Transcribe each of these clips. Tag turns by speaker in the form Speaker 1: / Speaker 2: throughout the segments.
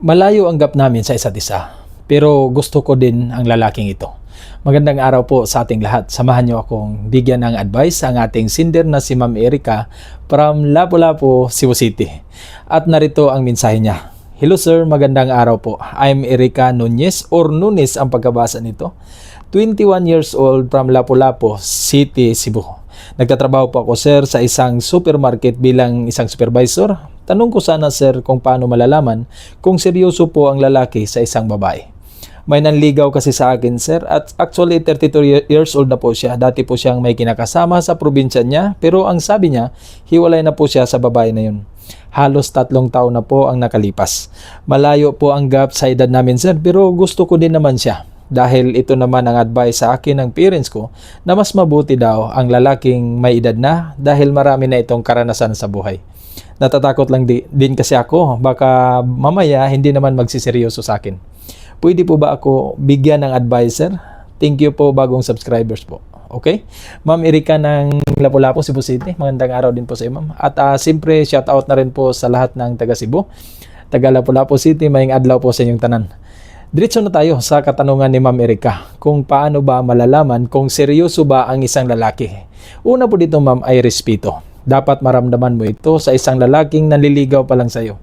Speaker 1: Malayo ang gap namin sa isa't isa, pero gusto ko din ang lalaking ito. Magandang araw po sa ating lahat. Samahan niyo akong bigyan ng advice ang ating sinder na si Ma'am Erica from Lapu-Lapu, Cebu City. At narito ang mensahe niya. Hello sir, magandang araw po. I'm Erica Nunez or Nunes ang pagkabasa nito. 21 years old from Lapu-Lapu City, Cebu. Nagtatrabaho po ako sir sa isang supermarket bilang isang supervisor. Tanong ko sana sir kung paano malalaman kung seryoso po ang lalaki sa isang babae. May nanligaw kasi sa akin sir at actually 32 ye- years old na po siya. Dati po siyang may kinakasama sa probinsya niya pero ang sabi niya hiwalay na po siya sa babae na yun. Halos tatlong taon na po ang nakalipas. Malayo po ang gap sa edad namin sir pero gusto ko din naman siya. Dahil ito naman ang advice sa akin ng parents ko na mas mabuti daw ang lalaking may edad na dahil marami na itong karanasan sa buhay. Natatakot lang di, din kasi ako baka mamaya hindi naman magsiseryoso sa akin. Pwede po ba ako bigyan ng advisor? Thank you po bagong subscribers po. Okay? Ma'am Erika ng Lapu-Lapu, Cebu City. Magandang araw din po sa iyo, ma'am. At uh, siyempre, shout out na rin po sa lahat ng taga Cebu. Taga Lapu-Lapu City, maying adlaw po sa inyong tanan. Diretso na tayo sa katanungan ni Ma'am Erika kung paano ba malalaman kung seryoso ba ang isang lalaki. Una po dito ma'am ay respeto. Dapat maramdaman mo ito sa isang lalaking nanliligaw pa lang sa iyo.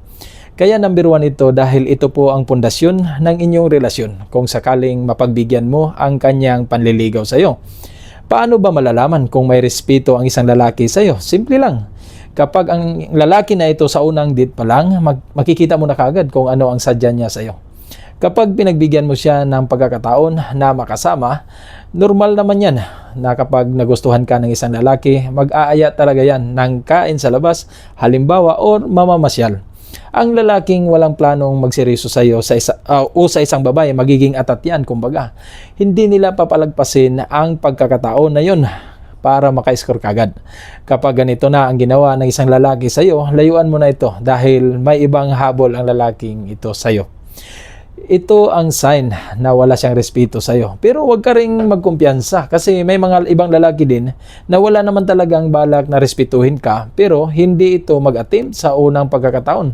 Speaker 1: Kaya number one ito dahil ito po ang pundasyon ng inyong relasyon kung sakaling mapagbigyan mo ang kanyang panliligaw sa iyo. Paano ba malalaman kung may respeto ang isang lalaki sa iyo? Simple lang. Kapag ang lalaki na ito sa unang date pa lang, mag- makikita mo na kagad kung ano ang sadya niya sa iyo. Kapag pinagbigyan mo siya ng pagkakataon na makasama, normal naman yan na kapag nagustuhan ka ng isang lalaki, mag-aaya talaga yan ng kain sa labas, halimbawa, or mamamasyal. Ang lalaking walang planong magseryoso sa iyo sa isa, ah, o sa isang babae, magiging atat yan, kumbaga. Hindi nila papalagpasin ang pagkakataon na yun para maka-score kagad. Kapag ganito na ang ginawa ng isang lalaki sa iyo, layuan mo na ito dahil may ibang habol ang lalaking ito sa iyo ito ang sign na wala siyang respeto sa iyo. Pero huwag ka ring magkumpiyansa kasi may mga ibang lalaki din na wala naman talagang balak na respetuhin ka pero hindi ito mag-attempt sa unang pagkakataon.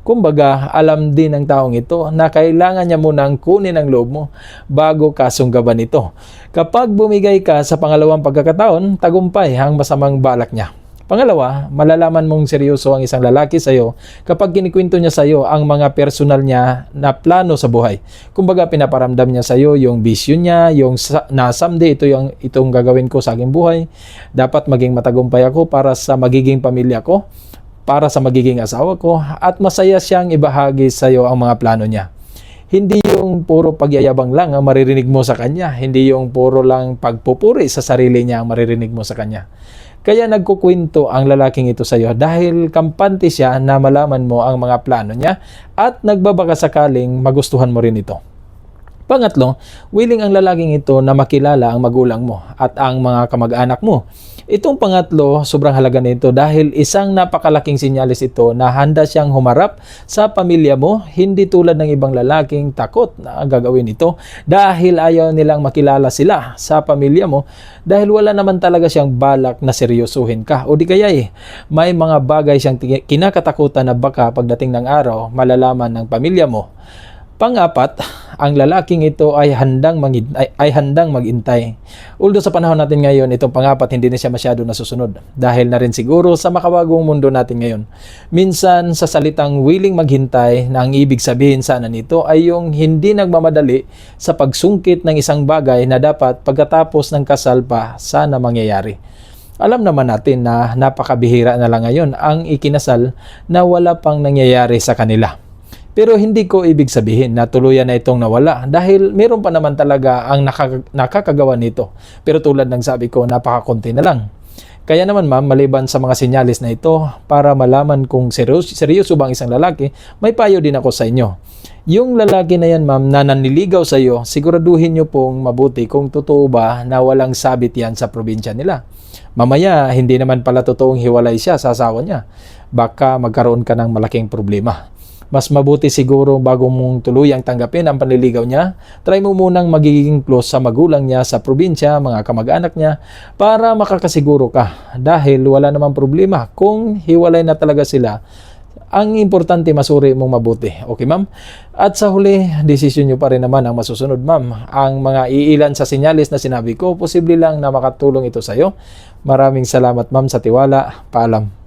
Speaker 1: Kumbaga, alam din ng taong ito na kailangan niya munang kunin ang loob mo bago kasunggaban ito. Kapag bumigay ka sa pangalawang pagkakataon, tagumpay ang masamang balak niya. Pangalawa, malalaman mong seryoso ang isang lalaki sa iyo kapag kinikwento niya sa iyo ang mga personal niya na plano sa buhay. Kumbaga pinaparamdam niya sa iyo yung vision niya, yung na someday ito yung itong gagawin ko sa aking buhay. Dapat maging matagumpay ako para sa magiging pamilya ko, para sa magiging asawa ko at masaya siyang ibahagi sa iyo ang mga plano niya. Hindi yung puro pagyayabang lang ang maririnig mo sa kanya. Hindi yung puro lang pagpupuri sa sarili niya ang maririnig mo sa kanya. Kaya nagkukwento ang lalaking ito sa iyo dahil kampante siya na malaman mo ang mga plano niya at nagbabaka sakaling magustuhan mo rin ito. Pangatlo, willing ang lalaking ito na makilala ang magulang mo at ang mga kamag-anak mo. Itong pangatlo, sobrang halaga nito dahil isang napakalaking sinyalis ito na handa siyang humarap sa pamilya mo, hindi tulad ng ibang lalaking takot na gagawin ito dahil ayaw nilang makilala sila sa pamilya mo dahil wala naman talaga siyang balak na seryosuhin ka. O di kaya eh, may mga bagay siyang kinakatakutan na baka pagdating ng araw malalaman ng pamilya mo. Pangapat, ang lalaking ito ay handang magin, ay, ay handang magintay. Although sa panahon natin ngayon, itong pangapat hindi na siya masyado nasusunod dahil na rin siguro sa makabagong mundo natin ngayon. Minsan sa salitang willing maghintay na ang ibig sabihin sana nito ay yung hindi nagmamadali sa pagsungkit ng isang bagay na dapat pagkatapos ng kasal pa sana mangyayari. Alam naman natin na napakabihira na lang ngayon ang ikinasal na wala pang nangyayari sa kanila. Pero hindi ko ibig sabihin na tuluyan na itong nawala dahil meron pa naman talaga ang nakaka- nakakagawa nito. Pero tulad ng sabi ko, napakakunti na lang. Kaya naman ma'am, maliban sa mga sinyalis na ito, para malaman kung seryoso, seryoso ba ang isang lalaki, may payo din ako sa inyo. Yung lalaki na yan ma'am na nanliligaw sa iyo, siguraduhin nyo pong mabuti kung totoo ba na walang sabit yan sa probinsya nila. Mamaya, hindi naman pala totoong hiwalay siya sa asawa niya. Baka magkaroon ka ng malaking problema. Mas mabuti siguro bago mong tuluyang tanggapin ang panliligaw niya, try mo munang magiging close sa magulang niya sa probinsya, mga kamag-anak niya, para makakasiguro ka. Dahil wala namang problema kung hiwalay na talaga sila Ang importante, masuri mong mabuti. Okay, ma'am? At sa huli, desisyon nyo pa rin naman ang masusunod, ma'am. Ang mga iilan sa sinyalis na sinabi ko, posible lang na makatulong ito sa'yo. Maraming salamat, ma'am, sa tiwala. Paalam.